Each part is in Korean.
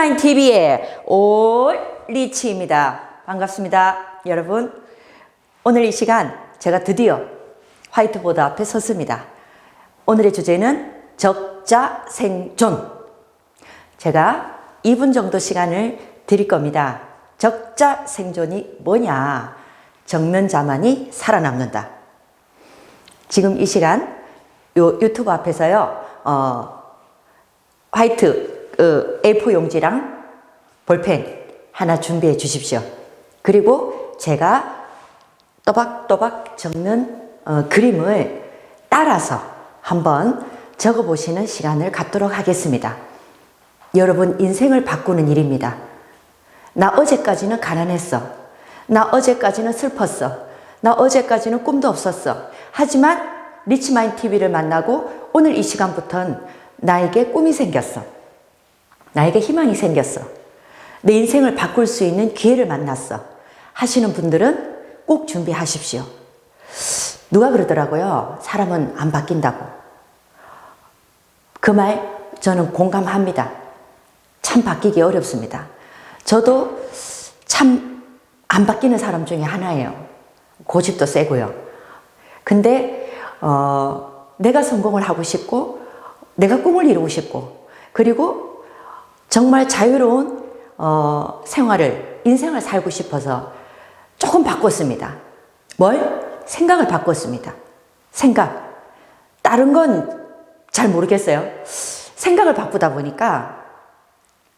리치마인 TV의 올 리치입니다. 반갑습니다. 여러분. 오늘 이 시간 제가 드디어 화이트보드 앞에 섰습니다. 오늘의 주제는 적자 생존. 제가 2분 정도 시간을 드릴 겁니다. 적자 생존이 뭐냐? 적는 자만이 살아남는다. 지금 이 시간 요 유튜브 앞에서요, 어, 화이트 어, A4 용지랑 볼펜 하나 준비해 주십시오. 그리고 제가 또박또박 적는 어, 그림을 따라서 한번 적어 보시는 시간을 갖도록 하겠습니다. 여러분 인생을 바꾸는 일입니다. 나 어제까지는 가난했어. 나 어제까지는 슬펐어. 나 어제까지는 꿈도 없었어. 하지만 리치마인 TV를 만나고 오늘 이 시간부터는 나에게 꿈이 생겼어. 나에게 희망이 생겼어. 내 인생을 바꿀 수 있는 기회를 만났어. 하시는 분들은 꼭 준비하십시오. 누가 그러더라고요. 사람은 안 바뀐다고. 그 말 저는 공감합니다. 참 바뀌기 어렵습니다. 저도 참 안 바뀌는 사람 중에 하나예요. 고집도 세고요. 근데 어, 내가 성공을 하고 싶고 내가 꿈을 이루고 싶고 그리고 정말 자유로운 어, 생활을 인생을 살고 싶어서 조금 바꿨습니다. 뭘? 생각을 바꿨습니다. 생각. 다른 건 잘 모르겠어요. 생각을 바꾸다 보니까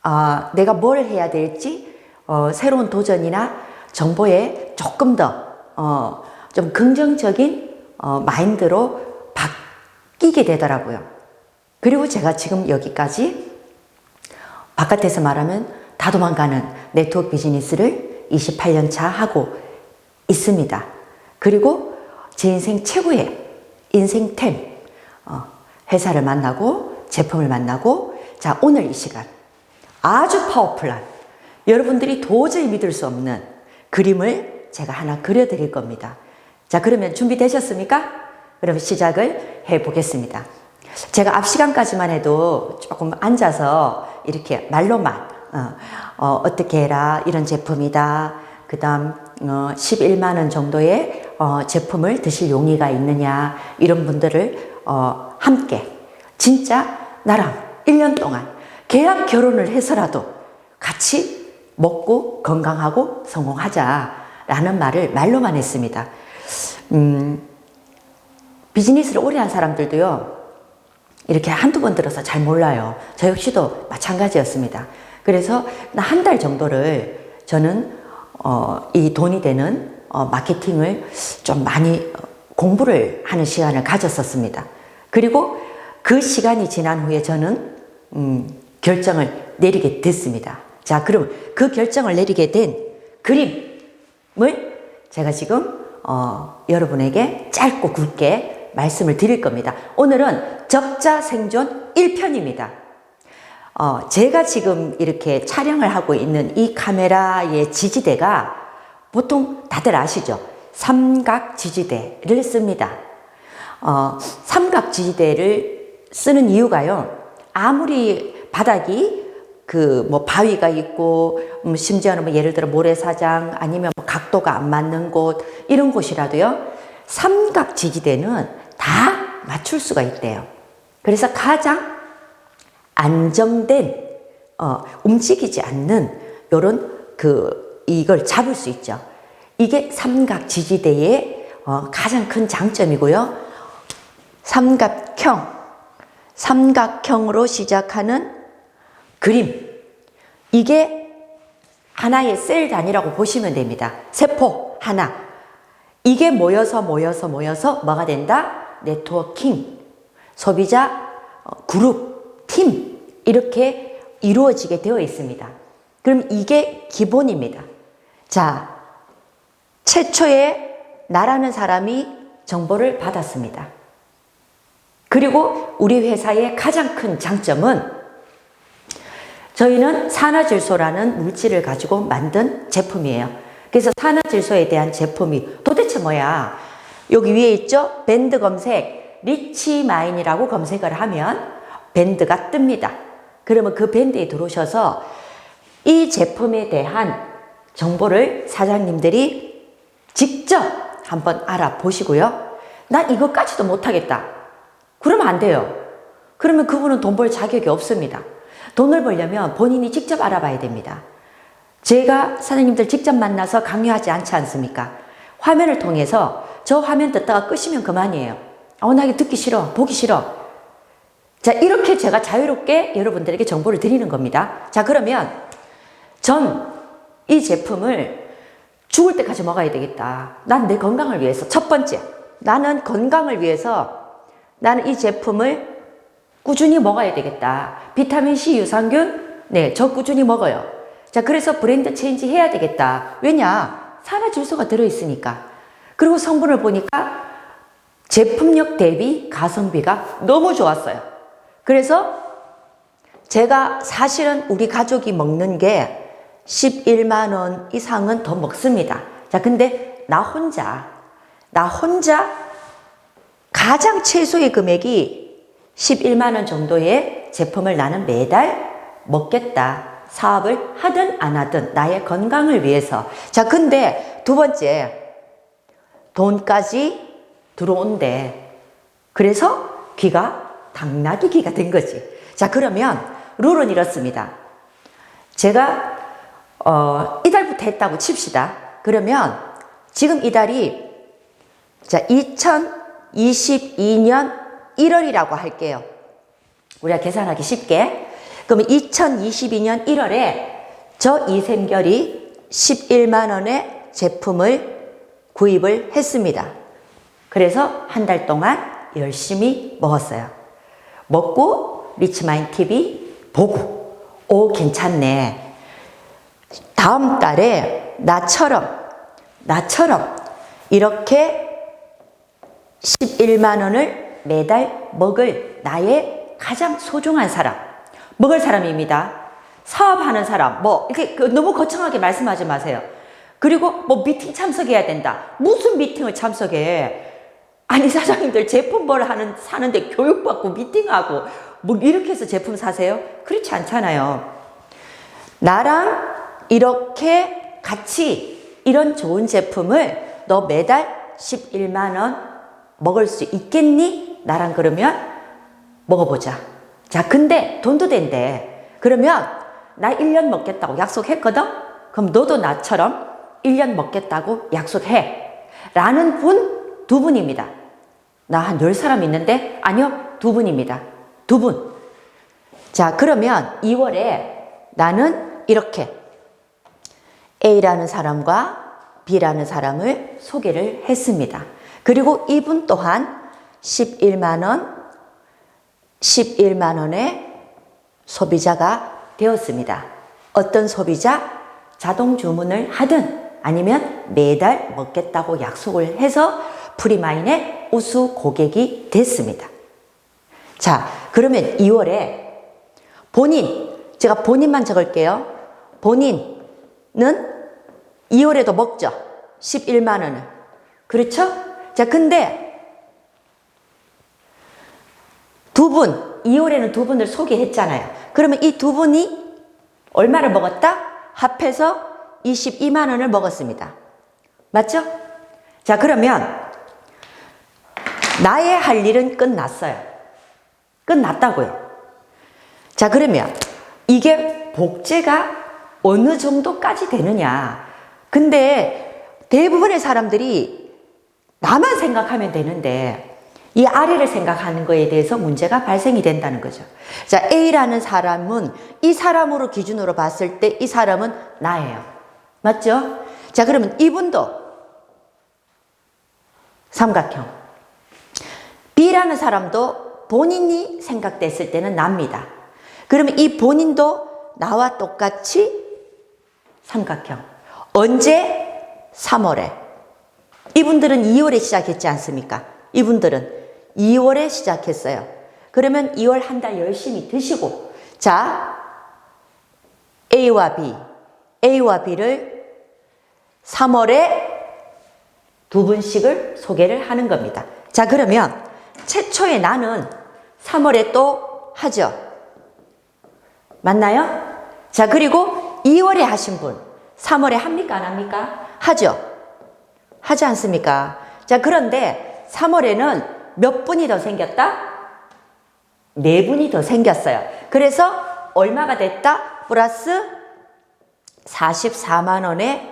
아, 내가 뭘 해야 될지 어, 새로운 도전이나 정보에 조금 더 어, 좀 긍정적인 어, 마인드로 바뀌게 되더라고요. 그리고 제가 지금 여기까지 바깥에서 말하면 다 도망가는 네트워크 비즈니스를 28년 차 하고 있습니다. 그리고 제 인생 최고의 인생템, 어, 회사를 만나고 제품을 만나고 자, 오늘 이 시간 아주 파워풀한 여러분들이 도저히 믿을 수 없는 그림을 제가 하나 그려드릴 겁니다. 자, 그러면 준비되셨습니까? 그럼 시작을 해 보겠습니다. 제가 앞 시간까지만 해도 조금 앉아서 이렇게 말로만 어, 어, 떻게 해라 이런 제품이다. 그 다음 어, 11만 원 정도의 어, 제품을 드실 용의가 있느냐 이런 분들을 어, 함께 진짜 나랑 1년 동안 계약 결혼을 해서라도 같이 먹고 건강하고 성공하자라는 말을 말로만 했습니다. 음, 비즈니스를 오래 한 사람들도요, 이렇게 한두 번 들어서 잘 몰라요. 저 역시도 마찬가지였습니다. 그래서 한 달 정도를 저는 어, 이 돈이 되는 어, 마케팅을 좀 많이 공부를 하는 시간을 가졌었습니다. 그리고 그 시간이 지난 후에 저는 음, 결정을 내리게 됐습니다. 자, 그럼 그 결정을 내리게 된 그림을 제가 지금 어, 여러분에게 짧고 굵게 말씀을 드릴 겁니다. 오늘은 적자 생존 1편입니다. 어, 제가 지금 이렇게 촬영을 하고 있는 이 카메라의 지지대가 보통 다들 아시죠? 삼각 지지대를 씁니다. 어, 삼각 지지대를 쓰는 이유가요. 아무리 바닥이 그 뭐 바위가 있고 음, 심지어는 뭐 예를 들어 모래사장 아니면 뭐 각도가 안 맞는 곳 이런 곳이라도요. 삼각 지지대는 다 맞출 수가 있대요. 그래서 가장 안정된 어, 움직이지 않는 요런 그 이걸 잡을 수 있죠. 이게 삼각 지지대의 어, 가장 큰 장점이고요. 삼각형, 삼각형으로 시작하는 그림. 이게 하나의 셀 단위라고 보시면 됩니다. 세포 하나. 이게 모여서 모여서 모여서 뭐가 된다? 네트워킹. 소비자 어, 그룹, 팀. 이렇게 이루어지게 되어 있습니다. 그럼 이게 기본입니다. 자, 최초에 나라는 사람이 정보를 받았습니다. 그리고 우리 회사의 가장 큰 장점은 저희는 산화질소라는 물질을 가지고 만든 제품이에요. 그래서 산화질소에 대한 제품이 도대체 뭐야? 여기 위에 있죠? 밴드 검색, 리치마인이라고 검색을 하면 밴드가 뜹니다. 그러면 그 밴드에 들어오셔서 이 제품에 대한 정보를 사장님들이 직접 한번 알아보시고요. 난 이것까지도 못하겠다. 그러면 안 돼요. 그러면 그분은 돈 벌 자격이 없습니다. 돈을 벌려면 본인이 직접 알아봐야 됩니다. 제가 사장님들 직접 만나서 강요하지 않지 않습니까? 화면을 통해서 저 화면 듣다가 끄시면 그만이에요. 어, 나 이거 듣기 싫어. 보기 싫어. 자, 이렇게 제가 자유롭게 여러분들에게 정보를 드리는 겁니다. 자, 그러면 전 이 제품을 죽을 때까지 먹어야 되겠다. 난 내 건강을 위해서. 첫 번째, 나는 건강을 위해서 나는 이 제품을 꾸준히 먹어야 되겠다. 비타민C, 유산균, 네, 저 꾸준히 먹어요. 자, 그래서 브랜드 체인지 해야 되겠다. 왜냐? 산화질소가 들어있으니까. 그리고 성분을 보니까 제품력 대비 가성비가 너무 좋았어요. 그래서 제가 사실은 우리 가족이 먹는 게 11만 원 이상은 더 먹습니다. 자, 근데 나 혼자, 나 혼자 가장 최소의 금액이 11만 원 정도의 제품을 나는 매달 먹겠다. 사업을 하든 안 하든 나의 건강을 위해서. 자, 근데 두 번째, 돈까지 들어온대. 그래서 귀가 당나귀 귀가 된 거지. 자, 그러면 룰은 이렇습니다. 제가 어, 이달부터 했다고 칩시다. 그러면 지금 이달이 자, 2022년 1월이라고 할게요. 우리가 계산하기 쉽게. 그러면 2022년 1월에 저 이샘결이 11만 원의 제품을 구입을 했습니다. 그래서 한 달 동안 열심히 먹었어요. 먹고 리치마인 TV 보고 오 괜찮네. 다음 달에 나처럼 나처럼 이렇게 11만 원을 매달 먹을 나의 가장 소중한 사람 먹을 사람입니다. 사업하는 사람 뭐 이렇게 그 너무 거창하게 말씀하지 마세요. 그리고 뭐 미팅 참석해야 된다. 무슨 미팅을 참석해? 아니 사장님들 제품 뭘 하는 사는데 교육받고 미팅하고 뭐 이렇게 해서 제품 사세요? 그렇지 않잖아요. 나랑 이렇게 같이 이런 좋은 제품을 너 매달 11만 원 먹을 수 있겠니? 나랑 그러면 먹어보자. 자, 근데 돈도 된대. 그러면 나 1년 먹겠다고 약속했거든? 그럼 너도 나처럼 1년 먹겠다고 약속해. 라는 분 두 분입니다. 나한열 사람 있는데 아니요 두 분입니다. 두 분. 자 그러면 2월에 나는 이렇게 A라는 사람과 B라는 사람을 소개를 했습니다. 그리고 이분 또한 11만 원, 11만 원의 소비자가 되었습니다. 어떤 소비자? 자동 주문을 하든 아니면 매달 먹겠다고 약속을 해서 프리마인의 우수 고객이 됐습니다. 자, 그러면 2월에 본인, 제가 본인만 적을게요. 본인은 2월에도 먹죠. 11만 원을. 그렇죠? 자, 근데 두 분, 2월에는 두 분을 소개했잖아요. 그러면 이 두 분이 얼마를 먹었다? 합해서 22만 원을 먹었습니다. 맞죠? 자, 그러면 나의 할 일은 끝났어요. 끝났다고요. 자, 그러면 이게 복제가 어느 정도까지 되느냐. 근데 대부분의 사람들이 나만 생각하면 되는데 이 아래를 생각하는 거에 대해서 문제가 발생이 된다는 거죠. 자, A라는 사람은 이 사람으로 기준으로 봤을 때 이 사람은 나예요. 맞죠? 자, 그러면 이분도 삼각형. B라는 사람도 본인이 생각됐을 때는 납니다. 그러면 이 본인도 나와 똑같이 삼각형. 언제? 3월에. 이분들은 2월에 시작했지 않습니까? 이분들은 2월에 시작했어요. 그러면 2월 한 달 열심히 드시고, 자, A와 B, A와 B를 3월에 두 분씩을 소개를 하는 겁니다. 자, 그러면 최초에 나는 3월에 또 하죠. 맞나요? 자, 그리고 2월에 하신 분, 3월에 합니까? 안 합니까? 하죠. 하지 않습니까? 자, 그런데 3월에는 몇 분이 더 생겼다? 네 분이 더 생겼어요. 그래서 얼마가 됐다? 플러스 44만 원의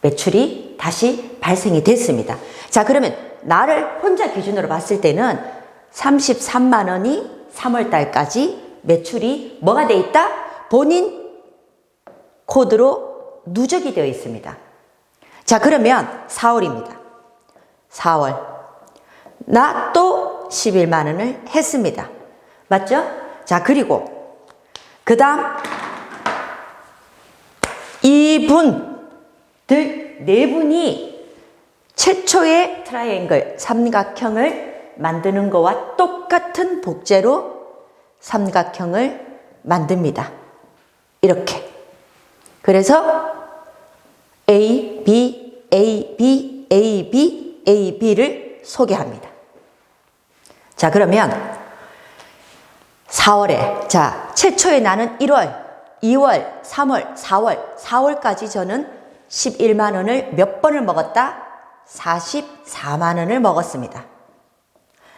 매출이 다시 발생이 됐습니다. 자, 그러면 나를 혼자 기준으로 봤을 때는 33만 원이 3월 달까지 매출이 뭐가 돼 있다? 본인 코드로 누적이 되어 있습니다. 자, 그러면 4월입니다. 4월. 나 또 11만 원을 했습니다. 맞죠? 자, 그리고 그 다음 이분들 네 분이 최초의 트라이앵글 삼각형을 만드는 거와 똑같은 복제로 삼각형을 만듭니다. 이렇게. 그래서 A, B, A, B, A, B, A, B를 소개합니다. 자, 그러면 4월에, 자, 최초에 나는 1월, 2월, 3월, 4월, 4월까지 저는 11만 원을 몇 번을 먹었다? 44만 원을 먹었습니다.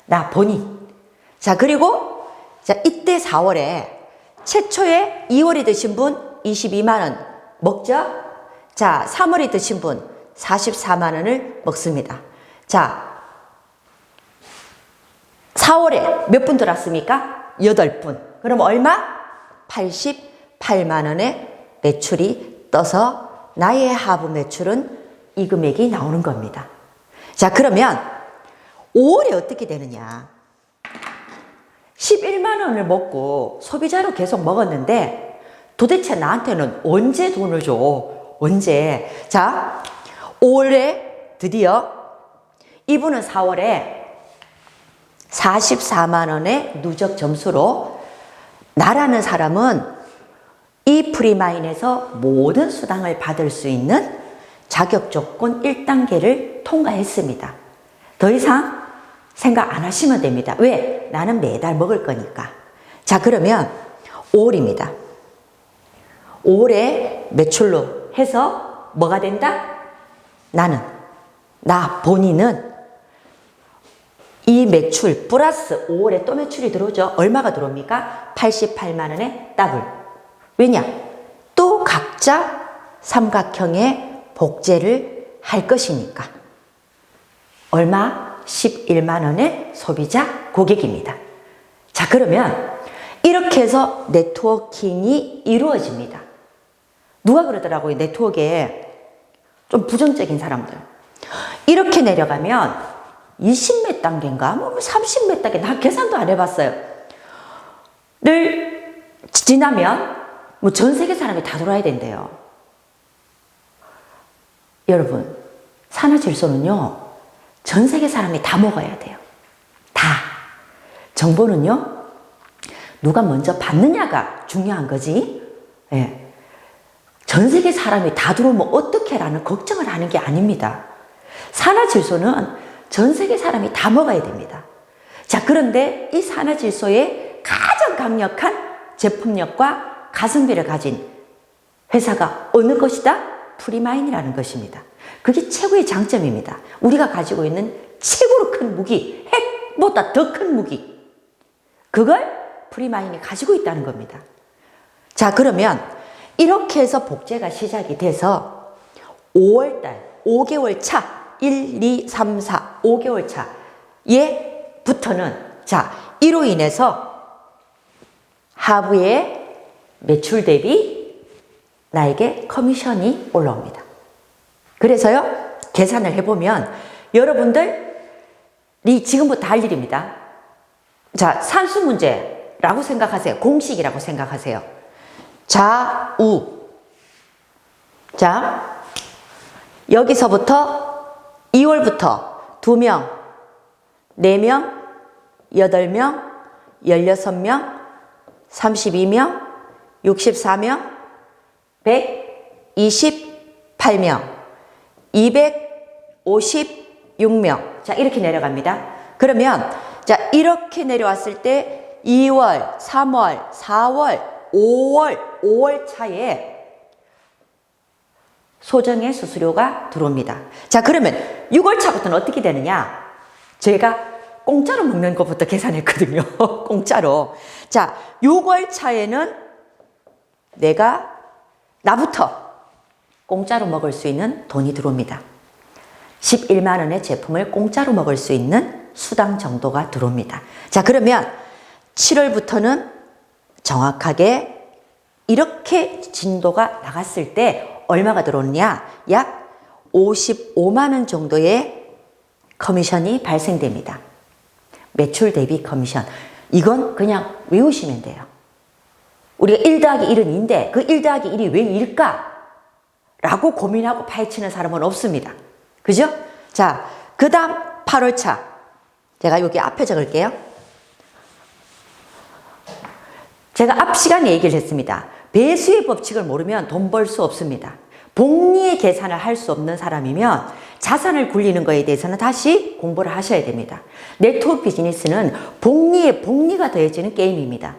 나 본인. 자, 그리고, 자, 이때 4월에 최초에 2월이 드신 분 22만 원 먹죠? 자, 3월이 드신 분 44만 원을 먹습니다. 자, 4월에 몇 분 들었습니까? 8분. 그럼 얼마? 88만 원의 매출이 떠서 나의 하부 매출은 이 금액이 나오는 겁니다. 자, 그러면 5월에 어떻게 되느냐? 11만 원을 먹고 소비자로 계속 먹었는데 도대체 나한테는 언제 돈을 줘? 언제? 자, 5월에 드디어 이분은 4월에 44만 원의 누적 점수로 나라는 사람은 이 프리마인에서 모든 수당을 받을 수 있는 자격 조건 1단계를 통과했습니다. 더 이상 생각 안 하시면 됩니다. 왜? 나는 매달 먹을 거니까. 자, 그러면 5월입니다. 5월에 매출로 해서 뭐가 된다? 나는, 나 본인은 이 매출 플러스 5월에 또 매출이 들어오죠. 얼마가 들어옵니까? 88만 원의 더블. 왜냐? 또 각자 삼각형의 복제를 할 것이니까. 얼마? 11만 원의 소비자 고객입니다. 자, 그러면 이렇게 해서 네트워킹이 이루어집니다. 누가 그러더라고요. 네트워크에 좀 부정적인 사람들. 이렇게 내려가면 20몇 단계인가? 뭐 30몇 단계. 나 계산도 안 해봤어요. 를 지나면 뭐 전 세계 사람이 다 돌아야 된대요. 여러분, 산화 질소는요, 전 세계 사람이 다 먹어야 돼요. 다. 정보는요, 누가 먼저 받느냐가 중요한 거지. 예. 전 세계 사람이 다 들어오면 어떻게라는 걱정을 하는 게 아닙니다. 산화질소는 전 세계 사람이 다 먹어야 됩니다. 자, 그런데 이 산화질소의 가장 강력한 제품력과 가성비를 가진 회사가 어느 것이다? 프리마인이라는 것입니다. 그게 최고의 장점입니다. 우리가 가지고 있는 최고로 큰 무기, 핵보다 더 큰 무기. 그걸 프리마인이 가지고 있다는 겁니다. 자, 그러면 이렇게 해서 복제가 시작이 돼서 5월달, 5개월 차, 1, 2, 3, 4, 5개월 차에 부터는 자, 이로 인해서 하부의 매출 대비 나에게 커미션이 올라옵니다. 그래서요, 계산을 해보면 여러분들이 지금부터 할 일입니다. 자, 산수 문제라고 생각하세요. 공식이라고 생각하세요. 좌우. 자, 여기서부터 2월부터 2명, 4명, 8명, 16명, 32명, 64명, 128명, 256명. 자, 이렇게 내려갑니다. 그러면, 자, 이렇게 내려왔을 때 2월, 3월, 4월, 5월, 5월 차에 소정의 수수료가 들어옵니다. 자, 그러면 6월 차부터는 어떻게 되느냐? 제가 공짜로 먹는 것부터 계산했거든요. 공짜로. 자, 6월 차에는 내가 나부터 공짜로 먹을 수 있는 돈이 들어옵니다. 11만 원의 제품을 공짜로 먹을 수 있는 수당 정도가 들어옵니다. 자, 그러면 7월부터는 정확하게 이렇게 진도가 나갔을 때 얼마가 들어오느냐? 약 55만 원 정도의 커미션이 발생됩니다. 매출 대비 커미션. 이건 그냥 외우시면 돼요. 우리가 1 더하기 1은 2인데 그 1 더하기 1이 왜 2일까? 라고 고민하고 파헤치는 사람은 없습니다. 그죠? 자, 그 다음 8월차. 제가 여기 앞에 적을게요. 제가 앞 시간에 얘기를 했습니다. 배수의 법칙을 모르면 돈 벌 수 없습니다. 복리의 계산을 할 수 없는 사람이면 자산을 굴리는 거에 대해서는 다시 공부를 하셔야 됩니다. 네트워크 비즈니스는 복리에 복리가 더해지는 게임입니다.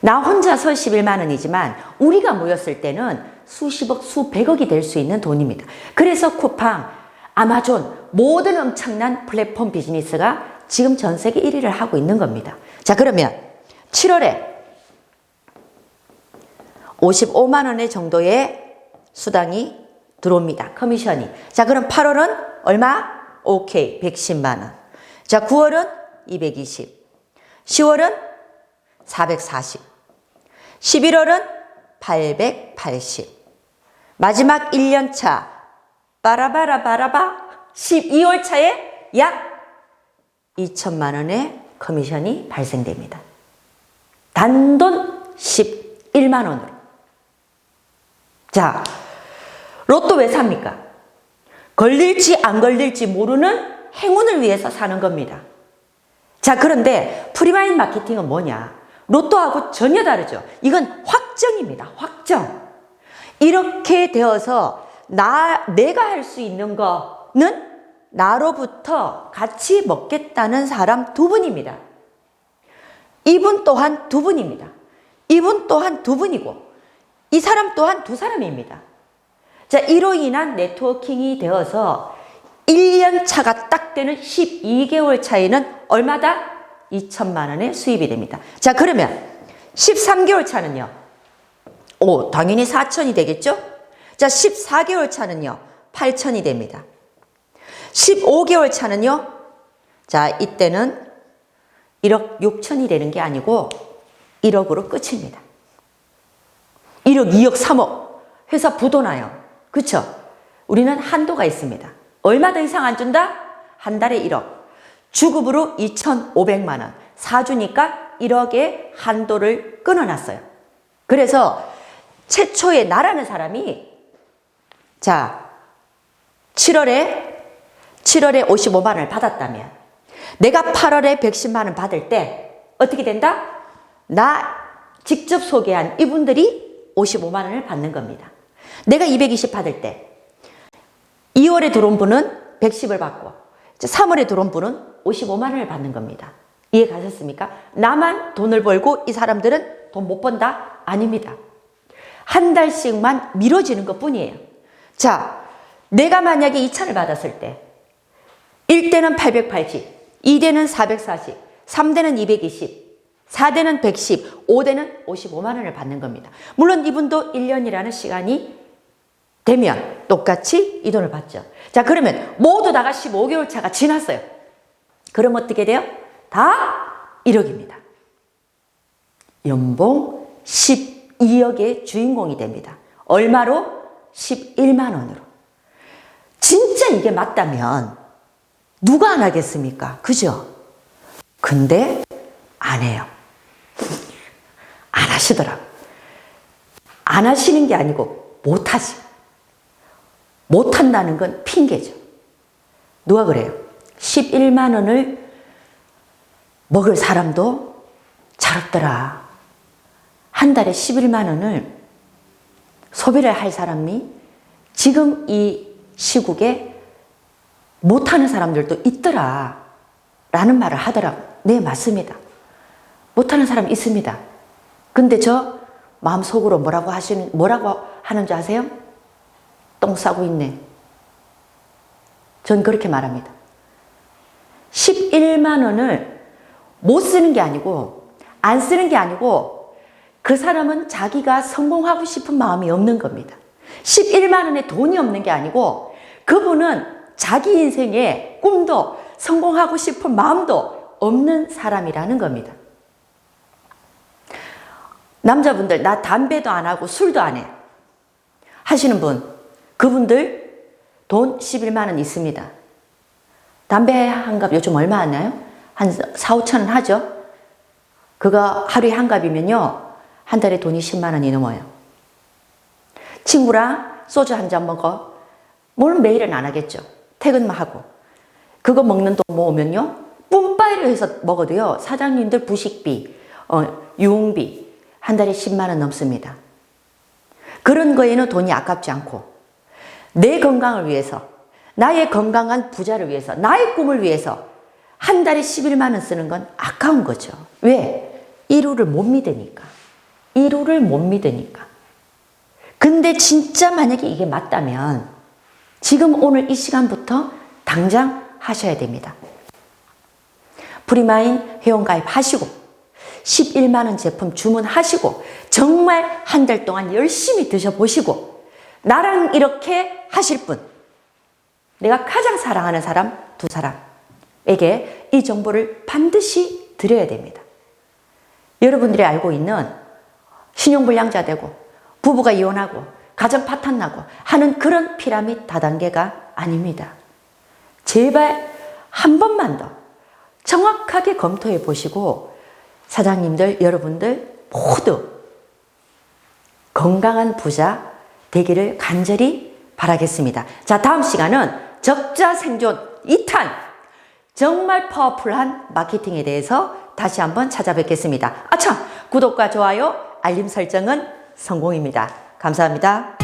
나 혼자서 11만 원이지만 우리가 모였을 때는 수십억, 수백억이 될 수 있는 돈입니다. 그래서 쿠팡, 아마존, 모든 엄청난 플랫폼 비즈니스가 지금 전 세계 1위를 하고 있는 겁니다. 자, 그러면 7월에 55만 원의 정도의 수당이 들어옵니다. 커미션이. 자, 그럼 8월은 얼마? 오케이. 110만 원. 자, 9월은 220. 10월은 440. 11월은 880. 마지막 1년 차. 빠라바라 바라바 12월 차에 약 2천만 원의 커미션이 발생됩니다. 단돈 11만 원으로. 자, 로또 왜 삽니까? 걸릴지 안 걸릴지 모르는 행운을 위해서 사는 겁니다. 자, 그런데 프리마인 마케팅은 뭐냐? 로또하고 전혀 다르죠. 이건 확정입니다. 확정. 이렇게 되어서 나, 내가 할 수 있는 거는 나로부터 같이 먹겠다는 사람 두 분입니다. 이분 또한 두 분입니다. 이분 또한 두 분이고, 이 사람 또한 두 사람입니다. 자, 이로 인한 네트워킹이 되어서 1년 차가 딱 되는 12개월 차이는 얼마다? 2천만 원의 수입이 됩니다. 자, 그러면 13개월 차는요? 오, 당연히 4천이 되겠죠? 자, 14개월 차는요? 8천이 됩니다. 15개월 차는요? 자, 이때는 1억 6천이 되는 게 아니고 1억으로 끝입니다. 1억, 2억, 3억. 회사 부도나요. 그쵸? 우리는 한도가 있습니다. 얼마 더 이상 안 준다? 한 달에 1억. 주급으로 2,500만 원. 사주니까 1억의 한도를 끊어놨어요. 그래서 최초에 나라는 사람이 자, 7월에 7월에 55만 원을 받았다면 내가 8월에 110만 원 받을 때 어떻게 된다? 나 직접 소개한 이분들이 55만 원을 받는 겁니다. 내가 220 받을 때 2월에 들어온 분은 110을 받고 3월에 들어온 분은 55만 원을 받는 겁니다. 이해 가셨습니까? 나만 돈을 벌고 이 사람들은 돈 못 번다? 아닙니다. 한 달씩만 미뤄지는 것 뿐이에요. 자, 내가 만약에 2차를 받았을 때 1대는 880, 2대는 440, 3대는 220, 4대는 110, 5대는 55만 원을 받는 겁니다. 물론 이분도 1년이라는 시간이 되면 똑같이 이 돈을 받죠. 자, 그러면 모두 다가 15개월 차가 지났어요. 그럼 어떻게 돼요? 다 1억입니다. 연봉 12억의 주인공이 됩니다. 얼마로? 11만 원으로. 진짜 이게 맞다면 누가 안 하겠습니까? 그죠? 근데 안 해요. 안 하시더라고. 안 하시는 게 아니고 못 하지. 못 한다는 건 핑계죠. 누가 그래요? 11만 원을 먹을 사람도 잘 없더라. 한 달에 11만 원을 소비를 할 사람이 지금 이 시국에 못하는 사람들도 있더라. 라는 말을 하더라고. 네, 맞습니다. 못하는 사람 있습니다. 근데 저 마음속으로 뭐라고 하시는, 뭐라고 하는 줄 아세요? 똥 싸고 있네. 전 그렇게 말합니다. 11만 원을 못 쓰는 게 아니고, 안 쓰는 게 아니고, 그 사람은 자기가 성공하고 싶은 마음이 없는 겁니다. 11만 원에 돈이 없는 게 아니고, 그분은 자기 인생에 꿈도 성공하고 싶은 마음도 없는 사람이라는 겁니다. 남자분들, 나 담배도 안 하고 술도 안 해. 하시는 분, 그분들 돈 11만 원 있습니다. 담배 한 갑 요즘 얼마 하나요? 한 4, 5천 원 하죠? 그거 하루에 한 갑이면요, 한 달에 돈이 10만 원이 넘어요. 친구랑 소주 한 잔 먹어. 물론 매일은 안 하겠죠. 퇴근만 하고. 그거 먹는 돈 모으면요, 뿜빠이를 해서 먹어도요, 사장님들 부식비, 어, 유흥비, 한 달에 10만 원 넘습니다. 그런 거에는 돈이 아깝지 않고, 내 건강을 위해서, 나의 건강한 부자를 위해서, 나의 꿈을 위해서 한 달에 11만 원 쓰는 건 아까운 거죠. 왜? 이루를 못 믿으니까. 이루를 못 믿으니까. 근데 진짜 만약에 이게 맞다면 지금 오늘 이 시간부터 당장 하셔야 됩니다. 프리마인 회원가입 하시고 11만 원 제품 주문하시고 정말 한 달 동안 열심히 드셔보시고 나랑 이렇게 하실 분 내가 가장 사랑하는 사람 두 사람에게 이 정보를 반드시 드려야 됩니다. 여러분들이 알고 있는 신용불량자 되고 부부가 이혼하고 가정 파탄나고 하는 그런 피라밋 다단계가 아닙니다. 제발 한 번만 더 정확하게 검토해 보시고 사장님들 여러분들 모두 건강한 부자 되기를 간절히 바라겠습니다. 자, 다음 시간은 적자 생존 2탄 정말 파워풀한 마케팅에 대해서 다시 한번 찾아뵙겠습니다. 아참 구독과 좋아요, 알림 설정은 성공입니다. 감사합니다.